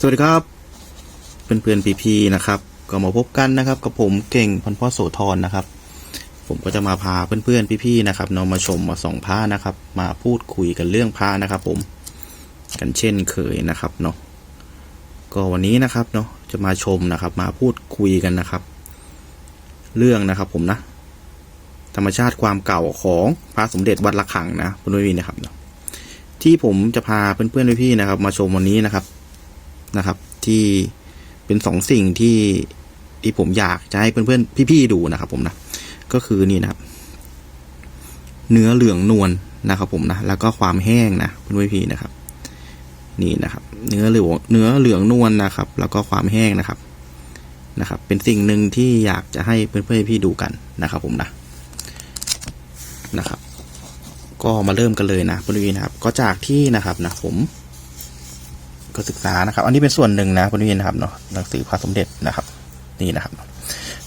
สวัสดีครับเพื่อนเพื่อนพีพีนะครับ ก็มาพบกันนะครับกับผมเก่งพันพ่อโสธรนะครับ ผมก็จะมาพาเพื่อนเพื่อนพี่ๆนะครับนาะมาชมมาส่องผ้านะครับ มาพูดคุยกันเรื่องผ้านะครับ ผมกันเช่นเคยนะครับเนาะก็วันนี้นะครับเนาะจะมาชมนะครับ มาพูดคุยกันนะครับ เรื่องนะครับผมนะ ธรรมชาติความเก่าของพระสมเด็จวัดระฆังนะเพื่อนนะครับเนาะ ที่ผมจะพาเพื่อนๆพี่ๆนะครับ มาชมวันนี้นะครับนะครับ ที่เป็นสองสิ่งที่ที่ผมอยากจะให้เพื่อนๆพี่ๆดูนะครับ ผมนะก็คือนี่นะครับ เนื้อเหลืองนวลนะครับผมนะแล้วก็ความแห้งนะเพื่อนๆพี่นะครับ นี่นะครับ เนื้อเหลืองเนื้อเหลืองนวลนะครับ แล้วก็ความแห้งนะครับนะครับ เป็นสิ่งหนึ่งที่อยากจะให้เพื่อนๆพี่ดูกันนะครับ ผมนะนะครับ ก็มาเริ่มกันเลยนะพื่อนๆนะครับ ก็จากที่นะครับนะผม ก็ศึกษานะครับ อันนี้เป็นส่วนหนึ่งนะพื่อนๆนะครับเนาะหนังสือพระสมเด็จนะครับ นี่นะครับ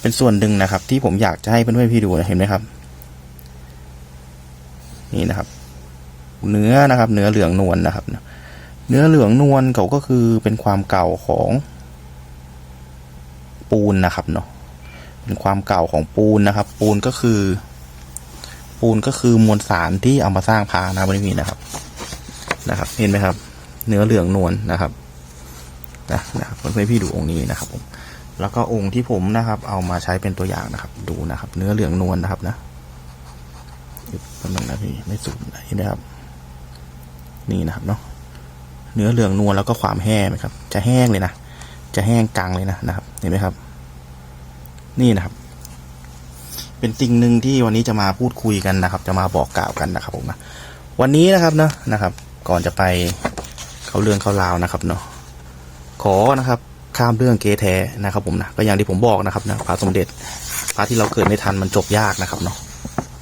เป็นส่วนหนึ่งนะครับ ที่ผมอยากจะให้เพื่อนๆพี่ดูนะเห็นไหมครับ นี่นะครับ เนื้อนะครับ เนื้อเหลืองนวลนะครับเนื้อเหลืองนวลเขาก็คือเป็นความเก่าของ ปูนนะครับเนาะเป็นความเก่าของปูนนะครับ ปูนก็คือ ปูนก็คือมวลสารที่เอามาสร้างพานะเพื่อนๆนะครับ นะครับ เห็นไหมครับ เนื้อเหลืองนวลนะครับนะนะครับเพื่อนๆพี่ดูองค์นี้นะครับผมแล้วก็องค์ที่ผมนะครับ เอามาใช้เป็นตัวอย่างนะครับ ดูนะครับ เนื้อเหลืองนวลนะครับนะเป็นนึงนะพี่ไม่สูงนะเห็นไหมครับ นี่นะครับเนาะเนื้อเหลืองนวลแล้วก็ความแห้งนะครับ จะแห้งเลยนะจะแห้งกลางเลยนะนะครับ เห็นไหมครับ นี่นะครับ เป็นสิ่งหนึ่งที่วันนี้จะมาพูดคุยกันนะครับ จะมาบอกกล่าวกันนะครับผมนะวันนี้นะครับเนาะนะครับ ก่อนจะไปเขาเรื่องเขาราวนะครับเนาะขอนะครับข้ามเรื่องเกแท้นะครับผมนะก็อย่างที่ผมบอกนะครับนะพระสมเด็จพระที่เราเกิดไม่ทันมันจบยากนะครับเนาะ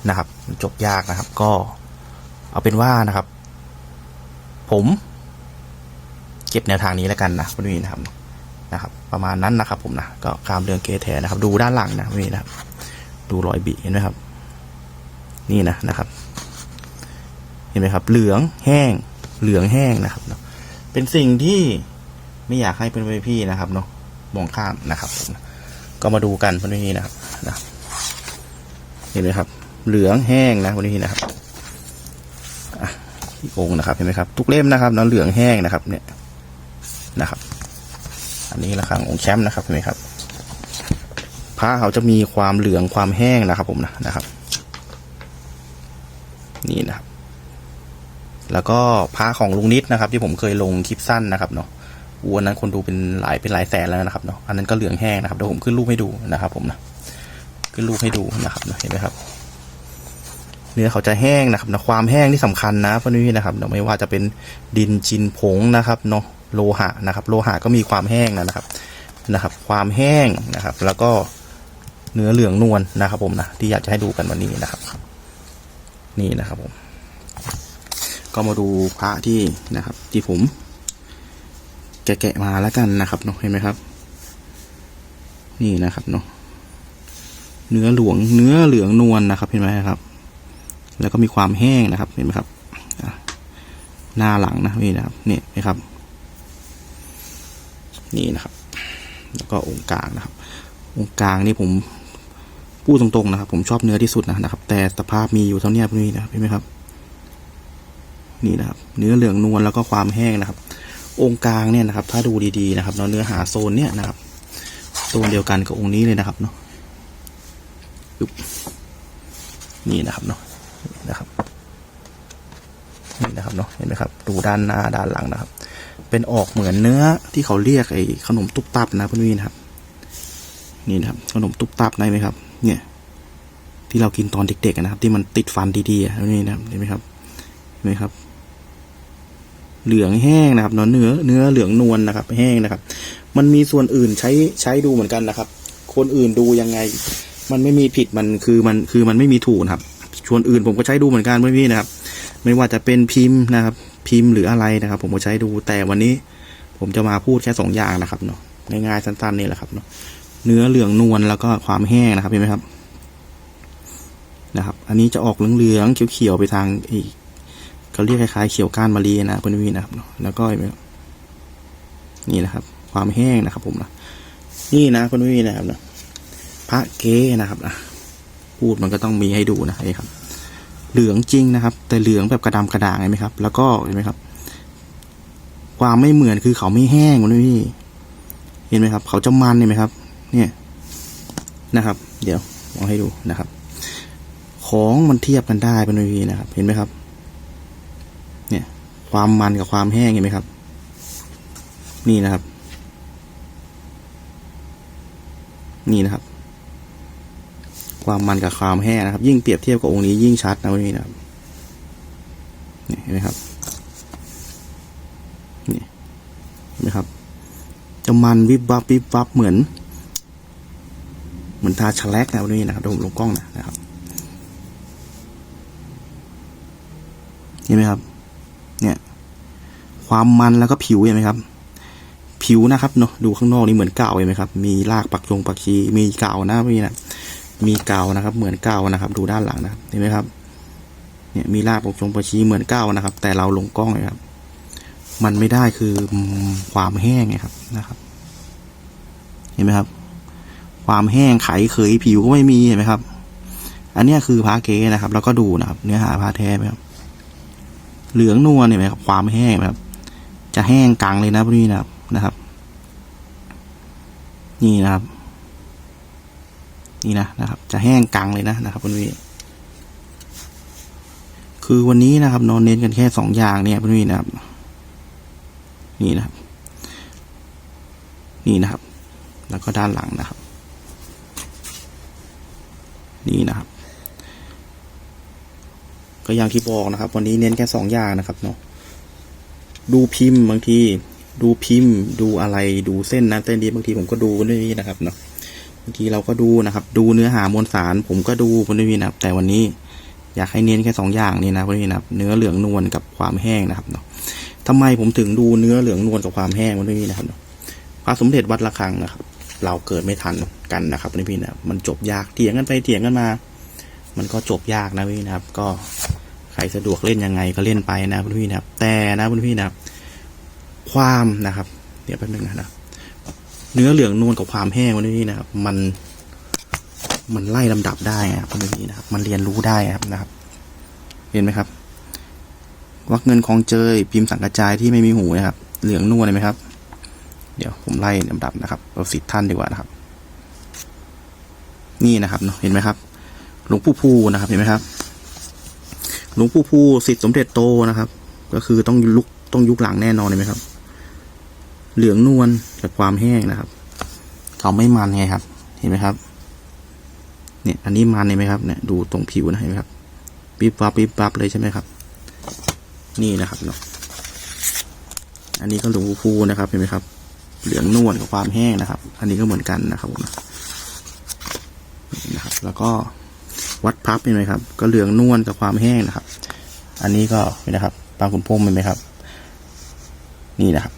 นะครับ มันจบยากนะครับ ก็เอาเป็นว่านะครับ ผมเก็บแนวทางนี้แล้วกันนะคุณวีนะครับนะครับ ประมาณนั้นนะครับ ผมนะก็ข้ามเรื่องเกแท้นะครับ ดูด้านหลังนะคุณวีนะครับ ดูรอยบีเห็นไหมครับ นี่นะนะครับ เห็นไหมครับ เหลืองแห้ง เหลืองแห้งนะครับเนาะเป็นสิ่งที่ไม่อยากให้เป็นพี่นะครับเนาะมองข้ามนะครับก็มาดูกันเพื่อนพี่นะครับนะเห็นไหมครับ เหลืองแห้งนะเพื่อนพี่นะครับอีกองนะครับเห็นไหมครับ ทุกเล่มนะครับนาะเหลืองแห้งนะครับ เนี่ยนะครับ อันนี้ระฆังองค์แชมป์นะครับเห็นไหมครับ ผ้าเขาจะมีความเหลืองความแห้งนะครับ ผมนะนะครับ นี่นะครับ แล้วก็พระของลุงนิดนะครับ ที่ผมเคยลงคลิปสั้นนะครับเนาะวันนั้นคนดูเป็นหลายเป็นหลายแสนแล้วนะครับเนาะอันนั้นก็เหลืองแห้งนะครับเดี๋ยวผมขึ้นรูปให้ดูนะครับ ผมนะขึ้นรูปให้ดูนะครับเห็นไหมครับ เนื้อเขาจะแห้งนะครับนะความแห้งที่สำคัญนะเพื่นี่นะครับเนาะไม่ว่าจะเป็นดินจินผงนะครับเนาะโลหะนะครับ โลหะก็มีความแห้งนะครับนะครับ ความแห้งนะครับ แล้วก็ เนื้อเหลืองนวลนะครับผมนะที่อยากจะให้ดูกันวันนี้นะครับ นี่นะครับผม ก็มาดูพระที่นะครับ ที่ผม แกะมาแล้วกันนะครับเนาะเห็นไหมครับ นี่นะครับเนาะเนื้อหลวงเนื้อเหลืองนวลนะครับเห็นไหมครับ แล้วก็มีความแห้งนะครับเห็นไหมครับหน้าหลังนะนี่นะครับนี่นะครับ นี่นะครับ แล้วก็องค์กลางนะครับ องค์กลางนี่ผม พูดตรงๆนะครับ ผมชอบเนื้อที่สุดนะครับ แต่สภาพมีอยู่เท่านี้พี่นะครับเห็นไหมครับ นี่นะครับ เนื้อเหลืองนวลแล้วก็ความแห้งนะครับ องค์กลางเนี่ยนะครับ ถ้าดูดีๆนะครับเนาะเนื้อหาโซนเนี่ยนะครับโซนเดียวกันกับองค์นี้เลยนะครับเนาะนี่นะครับเนาะนะครับนี่นะครับเนาะเห็นไหมครับดูด้านหน้าด้านหลังนะครับ เป็นออกเหมือนเนื้อที่เขาเรียกไอ้ขนมตุ๊บตับนะพื่อนๆนะครับ นี่นะครับ ขนมตุ๊บตับได้ไหมครับ เนี่ย ที่เรากินตอนเด็กๆนะครับ ที่มันติดฟันดีๆนี่นะเห็นไหมครับเห็นไหมครับ เหลืองแห้งนะครับเนาะเนื้อเนื้อเหลืองนวลนะครับ แห้งนะครับ มันมีส่วนอื่นใช้ใช้ดูเหมือนกันนะครับ คนอื่นดูยังไง มันไม่มีผิดมันคือมันคือมันไม่มีถูกนะครับส่วนอื่นผมก็ใช้ดูเหมือนกันเพื่อนพี่นะครับ ไม่ว่าจะเป็นพิมพ์นะครับ พิมพ์หรืออะไรนะครับ ผมก็ใช้ดูแต่วันนี้ ผมจะมาพูดแค่สองอย่างนะครับเนาะง่ายๆสั้นๆนี่แหละครับเนาะ เนื้อเหลืองนวลแล้วก็ความแห้งนะครับเห็นไหมครับ นะครับ อันนี้จะออกเหลืองๆเขียวๆไปทางอีกเขาเรียกคล้ายๆเขียวก้านมะลินะเพื่อนพี่นะครับ แล้วก็เห็นไหมนี่นะครับ ความแห้งนะครับ ผมนะนี่นะคุณพี่นะครับนะพระเก้นะครับนะพูดมันก็ต้องมีให้ดูนะนี่ครับ เหลืองจริงนะครับ แต่เหลืองแบบกระดำกระด่างเห็นไหมครับ แล้วก็เห็นไหมครับ ความไม่เหมือนคือเขาไม่แห้งคุณพี่เห็นไหมครับ เขาจะมันเห็นไหมครับ เนี่ยนะครับ เดี๋ยวลองให้ดูนะครับ ของมันเทียบกันได้เป็นวีนะครับ เห็นไหมครับ เนี่ย ความมันกับความแห้งเห็นไหมครับ นี่นะครับ นี่นะครับ ความมันกับความแห้งนะครับ ยิ่งเปรียบเทียบกับองค์นี้ยิ่งชัดนะพี่นะครับนี่เห็นไหมครับนี่เห็นไหมครับ จะมันวิบวับวิบวับเหมือน เหมือนทาชแลกนะพี่นะครับดี๋ยวผมลงกล้องนะนะครับเห็นไหมครับ เนี่ย ความมันแล้วก็ผิวเห็นไหมครับ ผิวนะครับเนาะดูข้างนอกนี่เหมือนเก่าเห็นไหมครับ มีรากปักยงปักชีมีเก่านะพี่นะมีเก่านะครับ เหมือนเก่านะครับ ดูด้านหลังนะเห็นไหมครับ เนี่ยมีรากปักยงปักชีเหมือนเก่านะครับ แต่เราลงกล้องนะครับ มันไม่ได้คือความแห้งไงครับนะครับ เห็นไหมครับ ความแห้งไขเขยผิวก็ไม่มีเห็นไหมครับ อันนี้คือพาเกนะครับ แล้วก็ดูนะครับ เนื้อหาพาแท้ไหมครับเหลืองนวลเห็นไหมครับ ความแห้งนะครับ จะแห้งกังเลยนะพวกนี้นะครับนะครับ นี่นะครับ นี่นะนะครับ จะแห้งกังเลยนะนะครับคุณพี่คือวันนี้นะครับนอนเน้นกันแค่สองอย่างเนี่ยคุณพี่นะครับ นี่นะครับ นี่นะครับ แล้วก็ด้านหลังนะครับ นี่นะครับ ก็อย่างที่บอกนะครับ วันนี้เน้นแค่สองอย่างนะครับเนาะดูพิมพ์บางที ดูพิมพ์ ดูอะไรดูเส้นนะเส้นนี้บางทีผมก็ดูบนนี้นะครับเนาะบางทีเราก็ดูนะครับ ดูเนื้อหามวลสาร ผมก็ดูบนนี้นะครับ แต่วันนี้อยากให้เน้นแค่สองอย่างนี้นะบนนี้นะครับ เนื้อเหลืองนวลกับความแห้งนะครับเนาะทำไมผมถึงดูเนื้อเหลืองนวลกับความแห้งบนนี้นะครับเนาะพระสมเด็จวัดระฆังนะครับ เราเกิดไม่ทันกันนะครับนี่พี่นะมันจบยากเถียงกันไปเถียงกันมา มันก็จบยากนะพี่นะครับ ก็ใครสะดวกเล่นยังไงก็เล่นไปนะพี่นะครับ แต่นะพี่นะครับ ความนะครับ เดี๋ยวแป๊บนึงนะนะเนื้อเหลืองนวลกับความแห้งวันนี้นะครับ มัน มันไล่ลำดับได้ครับวันนี้นะครับ มันเรียนรู้ได้ครับนะครับ เห็นไหมครับวักเงินของเจยพิมพ์สังกระจายที่ไม่มีหูนะครับ เหลืองนวลเห็นไหมครับ เดี๋ยวผมไล่ลำดับนะครับเอาสิทธิ์ท่านดีกว่านะครับ นี่นะครับเนาะเห็นไหมครับหลวงปู่ภูนะครับ เห็นไหมครับหลวงปู่ภูสิทธิ์สมเด็จโตนะครับ ก็คือต้องลุกต้องยุคหลังแน่นอนเลยไหมครับ เหลืองนวลกับความแห้งนะครับเขาไม่มันไงครับ เห็นไหมครับ เนี่ย อันนี้มันเห็นไหมครับเนี่ยดูตรงผิวนะเห็นไหมครับปิ๊บปั๊บปิ๊บปั๊บเลยใช่ไหมครับ นี่นะครับเนาะอันนี้ก็หลวงปู่ภูนะครับเห็นไหมครับ เหลืองนวลกับความแห้งนะครับ อันนี้ก็เหมือนกันนะครับผมนะนะครับ แล้วก็วัดพับเห็นไหมครับ ก็เหลืองนวลกับความแห้งนะครับ อันนี้ก็เห็นนะครับปลาขุนพรมเห็นไหมครับ นี่นะครับ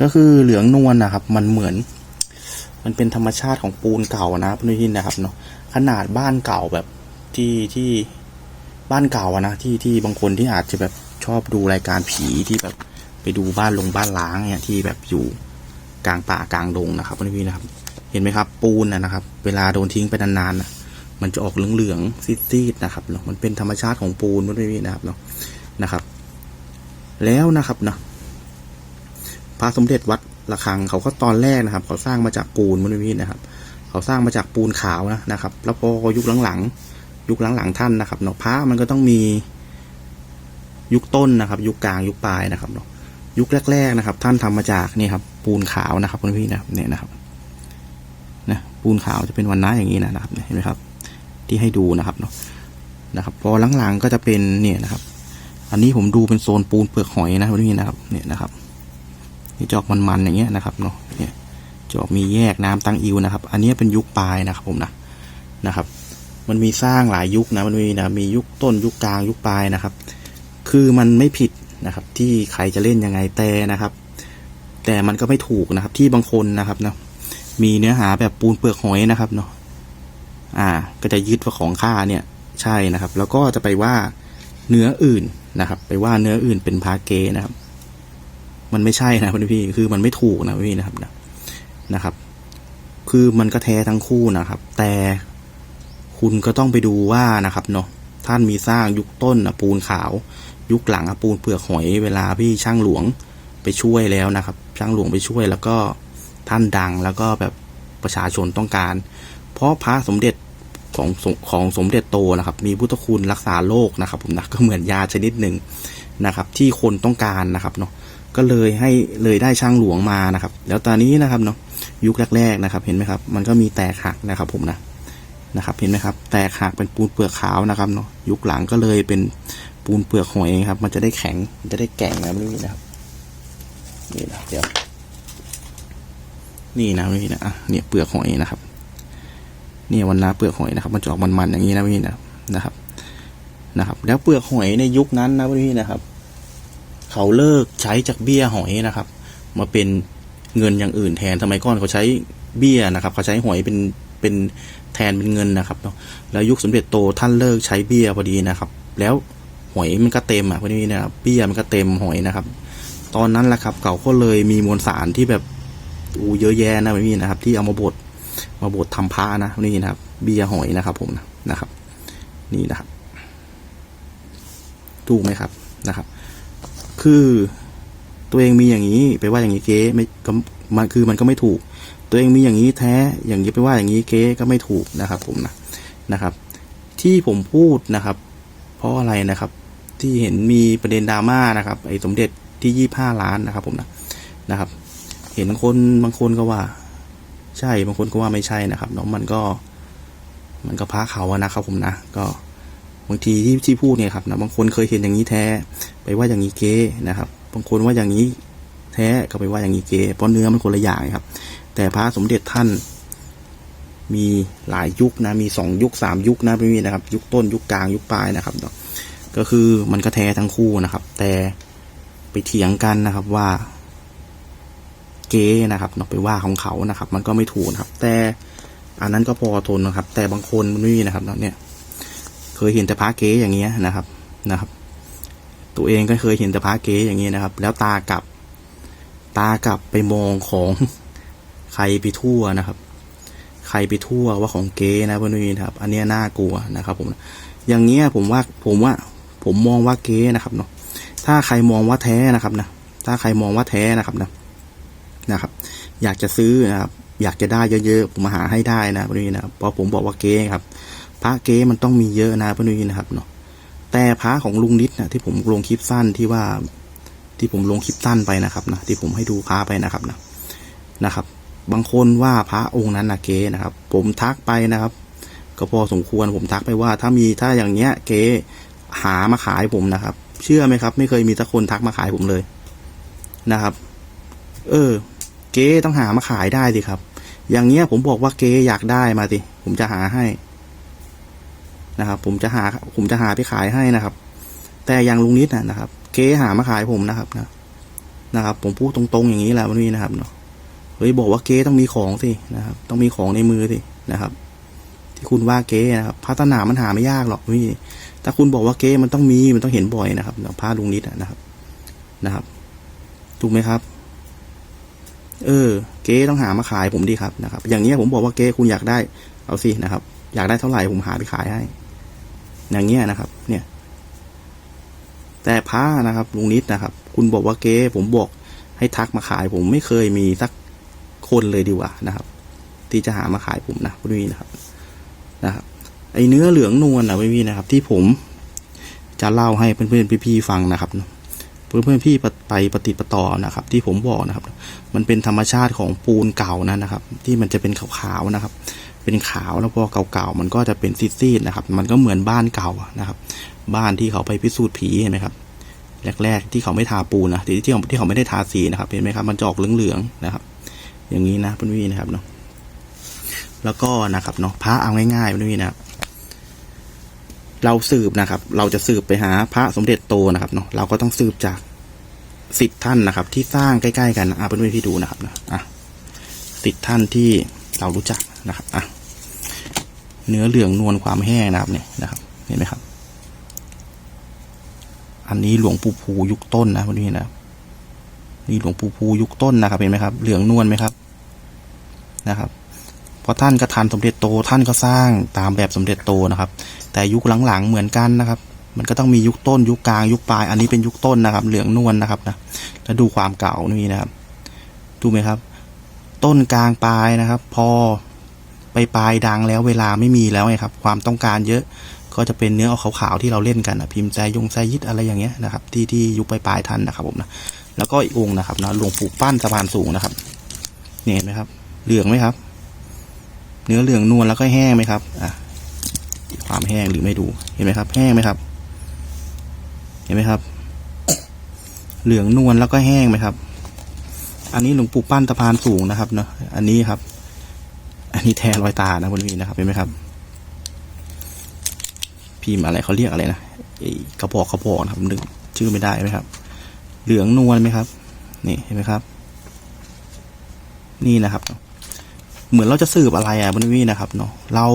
ก็คือเหลืองนวลนะครับ มันเหมือน มันเป็นธรรมชาติของปูนเก่านะเพื่อนๆนะครับเนาะขนาดบ้านเก่าแบบที่ที่บ้านเก่าอะนะที่ที่บางคนที่อาจจะแบบชอบดูรายการผีที่แบบไปดูบ้านลงบ้านล้างเนี่ยที่แบบอยู่ กลางป่ากลางดงนะครับพื่นๆนะครับ เห็นไหมครับ ปูนนะครับ เวลาโดนทิ้งไปนานๆนะมันจะออกเหลืองๆซีดๆนะครับเนาะมันเป็นธรรมชาติของปูนพื่นๆนะครับเนาะนะครับ แล้วนะครับเนาะพระสมเด็จวัดระฆังเขาก็ตอนแรกนะครับ เขาสร้างมาจากปูนมันนี่นะครับ เขาสร้างมาจากปูนขาวนะนะครับ แล้วพอยุคหลังๆยุคหลังๆท่านนะครับเนาะพระมันก็ต้องมียุคต้นนะครับ ยุคกลางยุคปลายนะครับเนาะยุคแรก ๆนะครับ ท่านทำมาจากนี่ครับ ปูนขาวนะครับคุณพี่นะเนี่ยนะครับนะปูนขาวจะเป็นวันน้าอย่างนี้นะครับเห็นไหมครับ ที่ให้ดูนะครับเนาะนะครับพอหลังๆก็จะเป็นเนี่ยนะครับ อันนี้ผมดูเป็นโซนปูนเปลือกหอยนะครับนี่นะครับเนี่ยนะครับนี่จอกมันๆอย่างเงี้ยนะครับเนาะเนี่ยจอกมีแยกน้ำตั้งอิวนะครับ อันนี้เป็นยุคปลายนะครับผมนะนะครับ มันมีสร้างหลายยุคนะมันมีนะมียุคต้นยุคกลางยุคปลายนะครับ คือมันไม่ผิดนะครับ ที่ใครจะเล่นยังไงแต่นะครับ แต่มันก็ไม่ถูกนะครับ ที่บางคนนะครับเนาะมีเนื้อหาแบบปูนเปลือกหอยนะครับเนาะอ่า ก็จะยึดว่าของข้าเนี่ย ใช่นะครับ แล้วก็จะไปว่าเนื้ออื่นนะครับ ไปว่าเนื้ออื่นเป็นพาเกนะครับ มันไม่ใช่นะพี่ๆคือมันไม่ถูกนะพี่นะครับนะนะครับ คือมันก็แท้ทั้งคู่นะครับ แต่คุณก็ต้องไปดูว่านะครับเนาะท่านมีสร้างยุคต้นอะปูนขาว ยุคหลังอะปูนเปลือกหอยเวลาพี่ช่างหลวง ไปช่วยแล้วนะครับ ช่างหลวงไปช่วยแล้วก็ท่านดังแล้วก็แบบประชาชนต้องการ เพราะพระสมเด็จของของสมเด็จโตนะครับ มีพุทธคุณรักษาโรคนะครับ ผมนะก็เหมือนยาชนิดหนึ่งนะครับ ที่คนต้องการนะครับเนาะก็เลยให้เลยได้ช่างหลวงมานะครับ แล้วตอนนี้นะครับเนาะยุคแรก ๆนะครับ เห็นไหมครับ มันก็มีแตกหักนะครับ ผมนะนะครับ เห็นไหมครับ แตกหักเป็นปูนเปลือกขาวนะครับเนาะยุคหลังก็เลยเป็นปูนเปลือกหอยครับ มันจะได้แข็งจะได้แก่งนะนี่นะครับ นี่นะเดี๋ยวนี่นะพี่นะอะเนี่ยเปลือกหอยนะครับ เนี่ยวันนาเปลือกหอยนะครับ มันจะออกมันๆอย่างนี้นะพี่นะนะครับ นะครับ แล้วเปลือกหอยในยุคนั้นนะพี่นะครับ เขาเลิกใช้จากเบี้ยหอยนะครับ มาเป็นเงินอย่างอื่นแทนสมัยก่อนเขาใช้เบี้ยนะครับ เขาใช้หอยเป็นเป็นแทนเป็นเงินนะครับเนาะแล้วยุคสมเด็จโตท่านเลิกใช้เบี้ยพอดีนะครับ แล้วหอยมันก็เต็มอะพอดีนะครับเบี้ยมันก็เต็มหอยนะครับ ตอนนั้นแหละครับ เขาก็เลยมีมวลสารที่แบบอูเยอะแยะนะพี่นะครับ ที่เอามาบดมาบดทำผ้านะนี่นะครับ เบียร์หอยนะครับ ผมนะนะครับ นี่นะครับถูกไหมครับนะครับ คือตัวเองมีอย่างนี้ไปว่าอย่างนี้เก๊ไม่ก็มันคือมันก็ไม่ถูก ตัวเองมีอย่างนี้แท้อย่างนี้ไปว่าอย่างนี้เก๊ก็ไม่ถูกนะครับ ผมนะนะครับ ที่ผมพูดนะครับ เพราะอะไรนะครับ ที่เห็นมีประเด็นดราม่านะครับ ไอ้สมเด็จ ที่ยี่ห้าล้านนะครับ ผมนะนะครับ เห็นคนบางคนก็ว่า ใช่บางคนก็ว่าไม่ใช่นะครับเนาะมันก็ มันก็พาเขาอะนะครับ ผมนะก็บางทีที่ที่พูดเนี่ยครับนะบางคนเคยเห็นอย่างนี้แท้ ไปว่าอย่างนี้เก๊นะครับ บางคนว่าอย่างนี้แท้ก็ไปว่าอย่างนี้เก๊เพราะเนื้อมันคนละอย่างครับ แต่พระสมเด็จท่านมีหลายยุคนะ มีสองยุคสามยุคนะพี่มีนะครับ ยุคต้นยุคกลางยุคปลายนะครับเนาะก็คือมันก็แท้ทั้งคู่นะครับ แต่ ไปเถียงกันนะครับว่าเก๊นะครับเนาะไปว่าของเขานะครับ มันก็ไม่ถูกนะครับ แต่อันนั้นก็พอทนนะครับ แต่บางคนมันไม่มีนะครับเนาะเนี่ยเคยเห็นแต่พระเก๊อย่างเงี้ยนะครับนะครับ ตัวเองก็เคยเห็นแต่พระเก๊อย่างเงี้ยนะครับ แล้วตากลับ ตากลับไปมองของใครไปทั่วนะครับ ใครไปทั่วว่าของเก๊นะเพื่อนๆนะครับ อันเนี้ยน่ากลัวนะครับ ผม อย่างเงี้ยผมว่าผมว่า ผมมองว่าเก๊นะครับเนาะ ถ้าใครมองว่าแท้นะครับนะถ้าใครมองว่าแท้นะครับนะนะครับ อยากจะซื้อนะครับอยากจะได้เยอะๆผมมาหาให้ได้นะพื่อนะครับเพราะผมบอกว่าเก๊ครับ พระเก๊มันต้องมีเยอะนะพื่อนๆนะครับเนาะแต่พระของลุงนิดนะที่ผมลงคลิปสั้นที่ว่าที่ผมลงคลิปสั้นไปนะครับนะที่ผมให้ดูพระไปนะครับนะนะครับ บางคนว่าพระองค์นั้นนะเก๊นะครับ ผมทักไปนะครับ ก็พอสมควรผมทักไปว่าถ้ามีถ้าอย่างเงี้ยเก๊หามาขายผมนะครับ เชื่อไหมครับ ไม่เคยมีสักคนทักมาขายผมเลยนะครับ เออ เก๊ต้องหามาขายได้สิครับ อย่างเงี้ยผมบอกว่าเก๊อยากได้มาสิผมจะหาให้นะครับ ผมจะหา ผมจะหาไปขายให้นะครับ แต่อย่างลุงนิดนะนะครับ เก๊หามาขายผมนะครับนะนะครับ ผมพูดตรงๆอย่างนี้แหละวันนี้นะครับเนาะเฮ้ยบอกว่าเก๊ต้องมีของสินะครับ ต้องมีของในมือสินะครับ ที่คุณว่าเก๊นะครับพัฒนามันหาไม่ยากหรอกพี่ ถ้าคุณบอกว่าเก๊มันต้องมีมันต้องเห็นบ่อยนะครับพระลุงนิดนะครับนะครับ ถูกไหมครับ เออ เก๊ต้องหามาขายผมดีครับนะครับ อย่างเงี้ยผมบอกว่าเก๊คุณอยากได้ เอาสินะครับ อยากได้เท่าไหร่ผมหาไปขายให้ อย่างเงี้ยนะครับ เนี่ย แต่พระนะครับลุงนิดนะครับ คุณบอกว่าเก๊ผมบอกให้ทักมาขายผมไม่เคยมีสักคนเลยดีกว่านะครับ ที่จะหามาขายผมนะพี่วีนะครับ นะครับ ไอเนื้อเหลืองนวลนะพี่วีนะครับ ที่ผมจะเล่าให้เพื่อนๆพี่ๆฟังนะครับ เพื่อนๆพี่ไปปฏิปต่อนะครับ ที่ผมบอกนะครับ มันเป็นธรรมชาติของปูนเก่านะนะครับ ที่มันจะเป็นขาวๆนะครับ เป็นขาวแล้วพอเก่าๆมันก็จะเป็นซีดๆนะครับ มันก็เหมือนบ้านเก่านะครับ บ้านที่เขาไปพิสูจน์ผีเห็นไหมครับแรกๆที่เขาไม่ทาปูนนะที่ที่เขาที่เขาไม่ได้ทาสีนะครับ เห็นไหมครับ มันจะออกเหลืองๆนะครับ อย่างนี้นะเพื่อนพี่นะครับเนาะแล้วก็นะครับเนาะพระเอาง่ายๆเพื่อนพี่นะครับ เราสืบนะครับ เราจะสืบไปหาพระสมเด็จโตนะครับเนาะเราก็ต้องสืบจากสิทธิ์ท่านนะครับ ที่สร้างใกล้ๆกันนะอะเพื่อนๆที่ดูนะครับนะอะสิทธิ์ท่านที่เรารู้จักนะครับอะเนื้อเหลืองนวลความแห้งนะครับเนี่ยนะครับ เห็นไหมครับ อันนี้หลวงปู่ภูยุคต้นนะเพื่อนๆนะนี่หลวงปู่ภูยุคต้นนะครับเห็นไหมครับ เหลืองนวลไหมครับนะครับ เพราะท่านก็ทันสมเด็จโตท่านก็สร้างตามแบบสมเด็จโตนะครับ แต่ยุคหลังๆเหมือนกันนะครับ มันก็ต้องมียุคต้น ยุคกลางยุคปลาย อันนี้เป็นยุคต้นนะครับ เหลืองนวลนะครับนะแล้วดูความเก่านี่นะครับ ดูไหมครับ ต้นกลางปลายนะครับ พอไปปลายดังแล้วเวลาไม่มีแล้วไงครับ ความต้องการเยอะก็จะเป็นเนื้อเอาขาวๆที่เราเล่นกันนะพิมพ์ใจยงใจยิดอะไรอย่างเงี้ยนะครับ ที่ที่ยุคปลายปลายๆทันนะครับผมนะแล้วก็อีกองค์นะครับนะหลวงปู่ปั้นสะพานสูงนะครับเนี่ยเห็นไหมครับ เหลืองไหมครับ เนื้อเหลืองนวลแล้วก็แห้งไหมครับ อะ ความแห้งหรือไม่ดูเห็นไหมครับ แห้งไหมครับ เห็นไหมครับ เหลืองนวลแล้วก็แห้งไหมครับ อันนี้หลวงปู่ปั้นสะพานสูงนะครับเนาะอันนี้ครับ อันนี้แทนรอยตานะคุณพี่นะครับเห็นไหมครับ พิมพ์อะไรเขาเรียกอะไรนะไอ้กระบอกกระบอกนะครับนึกชื่อไม่ได้ไหมครับ เหลืองนวลไหมครับ นี่เห็นไหมครับ นี่นะครับ เหมือนเราจะสืบอะไรอะคุณพี่นะครับเนาะเรา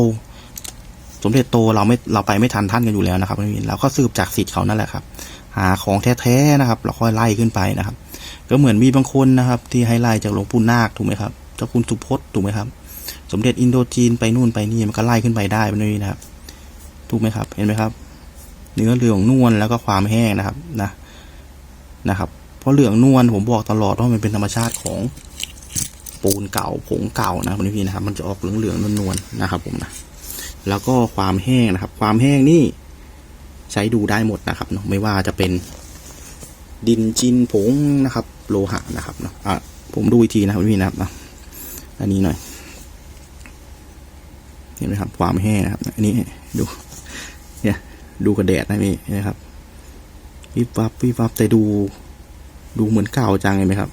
สมเด็จโตเราไม่เราไปไม่ทันท่านกันอยู่แล้วนะครับคุณพี่เราก็สืบจากสิทธิ์เขานั่นแหละครับ หาของแท้ๆนะครับ เราค่อยไล่ขึ้นไปนะครับ ก็เหมือนมีบางคนนะครับ ที่ให้ไล่จากหลวงปู่นาคถูกไหมครับเจ้าคุณสุพจน์ถูกไหมครับ สมเด็จอินโดจีนไปนู่นไปนี่มันก็ไล่ขึ้นไปได้คุณพี่นะครับถูกไหมครับ เห็นไหมครับ เนื้อเหลืองนวลแล้วก็ความแห้งนะครับนะนะครับ เพราะเหลืองนวลผมบอกตลอดว่ามันเป็นธรรมชาติของ ปูนเก่าผงเก่านะคุณพี่นะครับ มันจะออกเหลืองเหลืองๆนวลๆนะครับ ผมนะแล้วก็ความแห้งนะครับ ความแห้งนี่ใช้ดูได้หมดนะครับเนาะไม่ว่าจะเป็นดินจินผงนะครับ โลหะนะครับเนาะอะผมดูอีกทีนะครับคุณพี่นะครับนะอันนี้หน่อยเห็นไหมครับความแห้งนะครับ อันนี้ดู เนี่ย ดูกระแดดนะพี่เห็นะครับวิบวับวิบวับแต่ดู ดูเหมือนเก่าจังเห็นไหมครับ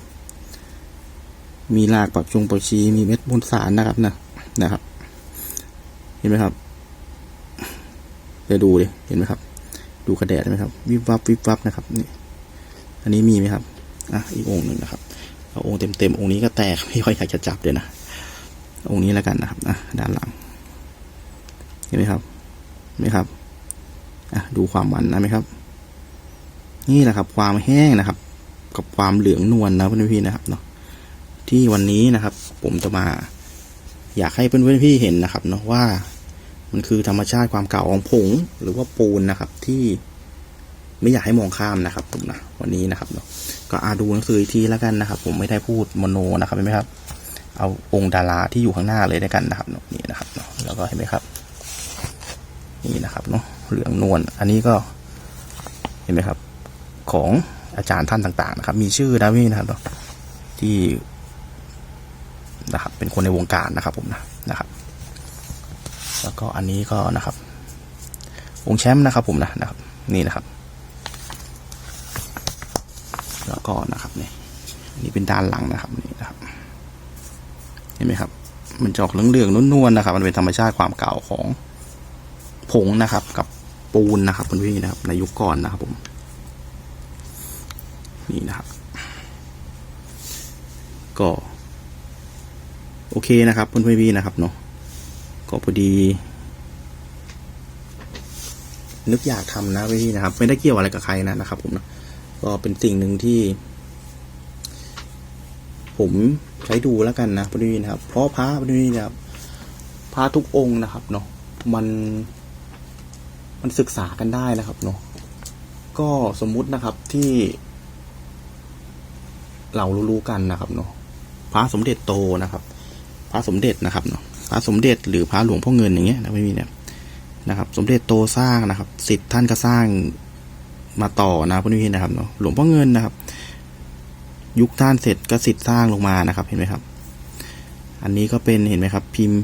มีรากปักชงปักชี มีเม็ดมวลสารนะครับนะนะครับ เห็นไหมครับเดี๋ยวดูดิเห็นไหมครับ ดูกระแดดไหมครับ วิบวับวิบวับนะครับนี่อันนี้มีไหมครับอะอีกองหนึ่งนะครับเอาองค์เต็มๆองค์นี้ก็แตกไม่ค่อยอยากจะจับเลยนะองค์นี้แล้วกันนะครับอะด้านหลัง เห็นไหมครับไหมครับอะดูความมันนะไหมครับ นี่แหละครับ ความแห้งนะครับ กับความเหลืองนวลนะเพื่อนพี่นะครับเนาะ ที่วันนี้นะครับ ผมจะมา อยากให้เพื่อนๆพี่เห็นนะครับเนาะว่ามันคือธรรมชาติความเก่าของผงหรือว่าปูนนะครับที่ไม่อยากให้มองข้ามนะครับ ผมนะวันนี้นะครับเนาะก็อาดูหนังสืออีกทีแล้วกันนะครับ ผมไม่ได้พูดมโนนะครับเห็นไหมครับ เอาองค์ดาราที่อยู่ข้างหน้าเลยด้วยกันนะครับเนาะนี่นะครับเนาะแล้วก็เห็นไหมครับ นี่นะครับเนาะเหลืองนวลอันนี้ก็เห็นไหมครับ ของอาจารย์ท่านต่าง ๆ นะครับ มีชื่อนะพี่นะครับเนาะที่ นะครับ เป็นคนในวงการนะครับผมนะนะครับ แล้วก็อันนี้ก็นะครับ องค์แชมป์นะครับผมนะนะครับ นี่นะครับ แล้วก็นะครับนี่นนี่เป็นด้านหลังนะครับนี่นะครับเห็นไหมครับ มันจะออกเหลืองๆนวลๆนะครับ มันเป็นธรรมชาติความเก่าของผงนะครับ กับปูนนะครับคุณพี่นะครับ ในยุคก่อนนะครับผม นี่นะครับ ก็ โอเคนะครับเพื่อนพี่นะครับเนาะก็พอดี นึกอยากทำนะพี่นะครับ ไม่ได้เกี่ยวอะไรกับใครนะนะครับ ผมนะก็เป็นสิ่งหนึ่งที่ ผมใช้ดูแล้วกันนะพื่อนพี่นะครับ เพราะพระพื่อนพี่นะครับพระทุกองค์นะครับเนาะมันมันศึกษากันได้นะครับเนาะก็สมมุตินะครับที่ เรารู้ๆกันนะครับเนาะพระสมเด็จโตนะครับ ระสมเด็จนะครับเนาะพระสมเด็จหรือพระหลวงพ่อเงินอย่างเงี้ยนะไม่มีเนี่ยนะครับ สมเด็จโตสร้างนะครับสิทธิ์ท่านก็สร้างมาต่อนะพวกนี้นะครับเนาะหลวงพ่อเงินนะครับ ยุคท่านเสร็จก็สิทธิ์สร้างลงมานะครับ เห็นไหมครับ อันนี้ก็เป็นเห็นไหมครับ พิมพ์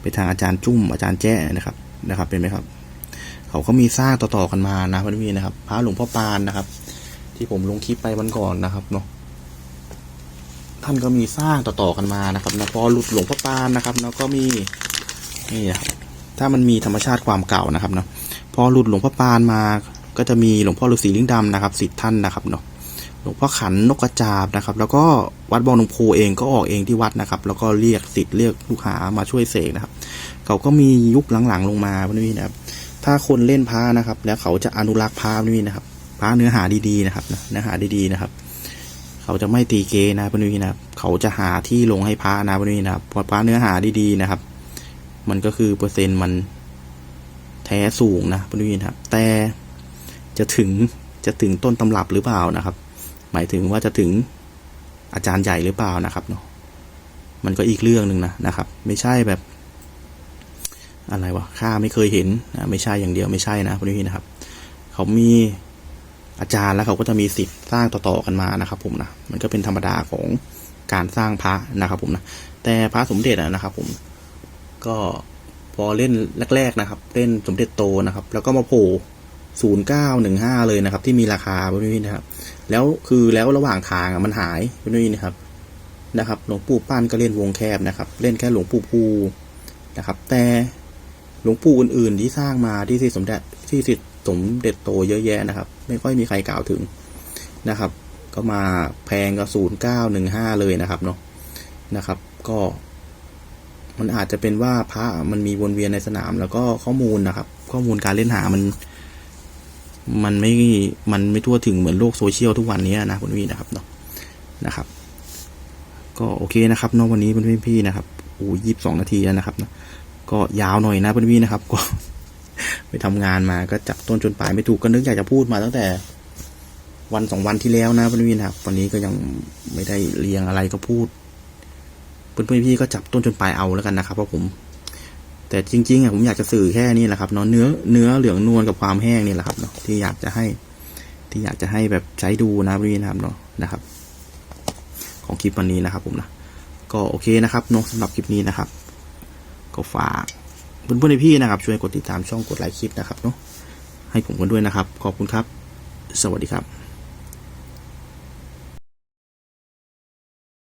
ไปทางอาจารย์จุ้มอาจารย์แจ้นะครับนะครับเป็นไหมครับ เขาก็มีสร้างต่อๆกันมานะพี่พี่นะครับ พระหลวงพ่อปานนะครับ ที่ผมลงคลิปไปวันก่อนนะครับเนาะ ท่านก็มีสร้างต่อๆกันมานะครับนะพอหลุดหลวงพ่อปานนะครับเนาะก็มีนี่นะครับถ้ามันมีธรรมชาติความเก่านะครับเนาะพอหลุดหลวงพ่อปานมาก็จะมีหลวงพ่อฤาษีลิงดำนะครับสิทธิ์ท่านนะครับเนาะหลวงพ่อขันนกกระจาบนะครับ แล้วก็วัดบองนงโพเองก็ออกเองที่วัดนะครับ แล้วก็เรียกสิทธิ์เรียกลูกหามาช่วยเสกนะครับเขาก็มียุคหลังๆลงมาพี่นะครับ ถ้าคนเล่นพระนะครับ แล้วเขาจะอนุรักษ์พระนี่นะครับพระเนื้อหาดีๆนะครับเนื้อหาดีๆนะครับ เขาจะไม่ตีเกนะพื่อนๆนะครับ เขาจะหาที่ลงให้พระนะพื่อนๆนะครับพอพระเนื้อหาดีๆนะครับ มันก็คือเปอร์เซ็นต์มันแท้สูงนะพื่อนๆนะครับ แต่จะถึงจะถึงต้นตำรับหรือเปล่านะครับ หมายถึงว่าจะถึงอาจารย์ใหญ่หรือเปล่านะครับเนาะมันก็อีกเรื่องหนึ่งนะนะครับ ไม่ใช่แบบ อะไรวะข้าไม่เคยเห็นนะไม่ใช่อย่างเดียวไม่ใช่นะพื่อนๆนะครับ เขามี อาจารย์แล้วเขาก็จะมีสิทธิ์สร้างต่อๆกันมานะครับ ผมนะมันก็เป็นธรรมดาของการสร้างพระนะครับ ผมนะแต่พระสมเด็จนะครับ ผม ก็พอเล่นแรก ๆนะครับ เล่นสมเด็จโตนะครับ แล้วก็มาโผล่ศูนย์เก้าหนึ่งห้าเลยนะครับ ที่มีราคาเพื่อนๆนะครับ แล้วคือแล้วระหว่างทางมันหายเพื่อนๆนะครับนะครับหลวงปู่ปั้นก็เล่นวงแคบนะครับ เล่นแค่หลวงปู่ภูนะครับ แต่หลวงปู่อื่นๆที่สร้างมาที่สิสมเด็จที่สิทธิ สมเด็จโตเยอะแยะนะครับ ไม่ค่อยมีใครกล่าวถึงนะครับ ก็มาแพงก็ศูนย์เก้าหนึ่งห้าเลยนะครับเนาะนะครับ ก็ มันอาจจะเป็นว่าพระมันมีวนเวียนในสนาม แล้วก็ข้อมูลนะครับ ข้อมูลการเล่นหามันมันไม่ มันไม่ทั่วถึงเหมือนโลกโซเชียลทุกวันนี้นะคุณพี่นะครับเนาะนะครับ ก็โอเคนะครับเนอกวันนี้เพื่อนๆพี่นะครับโอ้ยี่สิบสองนาทีแล้วนะครับนะก็ยาวหน่อยนะเพื่อนๆนะครับก็ ไปทำงานมาก็จับต้นจนปลายไม่ถูกก็นึกอยากจะพูดมาตั้งแต่วันสองวันที่แล้วนะพื่อนๆนครับวันนี้ก็ยังไม่ได้เรียงอะไรก็พูดเพื่อนๆพี่ก็จับต้นจนปลายเอาแล้วกันนะครับเพราะผม แต่จริงๆอะผมอยากจะสื่อแค่นี้แหละครับเนาะเนื้อเนื้อเหลืองนวลกับความแห้งนี่แหละครับเนาะที่อยากจะให้ ที่อยากจะให้แบบใช้ดูนะพื่อนๆนครับเนาะนะครับ ของคลิปวันนี้นะครับ ผมนะก็โอเคนะครับเนอะสำหรับคลิปนี้นะครับ ก็ฝาก เพื่อนๆพี่นะครับ ช่วยกดติดตามช่องกดไลค์คลิปนะครับเนาะให้ผมกันด้วยนะครับ ขอบคุณครับ สวัสดีครับ